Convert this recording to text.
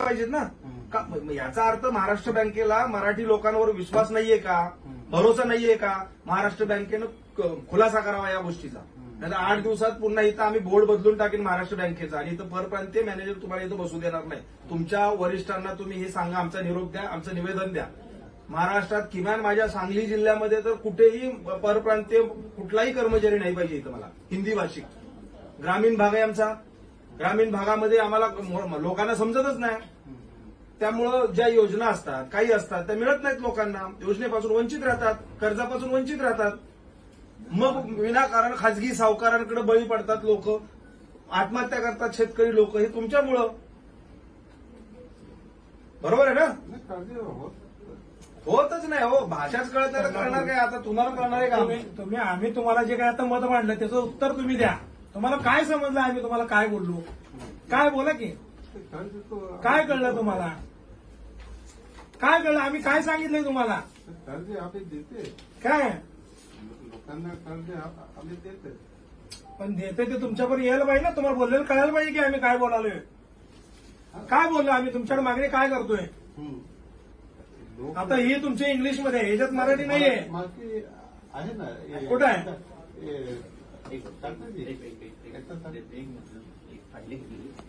पाहिजेत ना. का याचा अर्थ महाराष्ट्र बँकेला मराठी लोकांवर विश्वास नाहीये का. भरोसा नाहीये का? महाराष्ट्र बँकेनं खुलासा करावा या गोष्टीचा. नाही आठ दिवसात पुन्हा इथं आम्ही बोर्ड बदलून टाकेन महाराष्ट्र बँकेचा. आणि इथं परप्रांतीय मॅनेजर तुम्हाला इथं बसू देणार नाही. तुमच्या वरिष्ठांना तुम्ही हे सांगा आमचा निरोप द्या आमचं निवेदन द्या. महाराष्ट्रात किमान माझ्या सांगली जिल्ह्यामध्ये तर कुठेही परप्रांतीय कुठलाही कर्मचारी नाही पाहिजे इथं मला. हिंदी भाषिक. ग्रामीण भाग आहे आमचा. ग्रामीण भागामध्ये आम्हाला लोकांना समजतच नाही. त्यामुळं ज्या योजना असतात काही असतात त्या मिळत नाहीत लोकांना. योजनेपासून वंचित राहतात कर्जापासून वंचित राहतात. मग विनाकारण खाजगी सावकारांकडे बळी पडतात लोक. आत्महत्या करतात शेतकरी लोक. हे तुमच्यामुळं. बरोबर आहे ना? होतच नाही हो. भाषाच कळत नाही करणार काय? आता तुम्हाला कळणार आहे का तुम्ही आम्ही तुम्हाला जे काय आता मत मांडलं त्याचं उत्तर तुम्ही द्या. तुम्हाला काय समजलं आम्ही तुम्हाला काय बोललो? काय बोला की काय कळलं तुम्हाला काय कळलं आम्ही काय सांगितलंय तुम्हाला ते काळजी आम्ही देते काय लोकांना काळजी आ- आम्ही देते पण देते ते तुमच्यापर्यंत यायला पाहिजे ना तुम्हाला बोललेलं कळायला पाहिजे की आम्ही काय बोलालोय काय बोललो आम्ही तुमच्याकडे मागणी काय करतोय आता ही तुमची इंग्लिशमध्ये ह्याच्यात मराठी नाहीये आहे ना हे- कुठं आहे? हे- गेली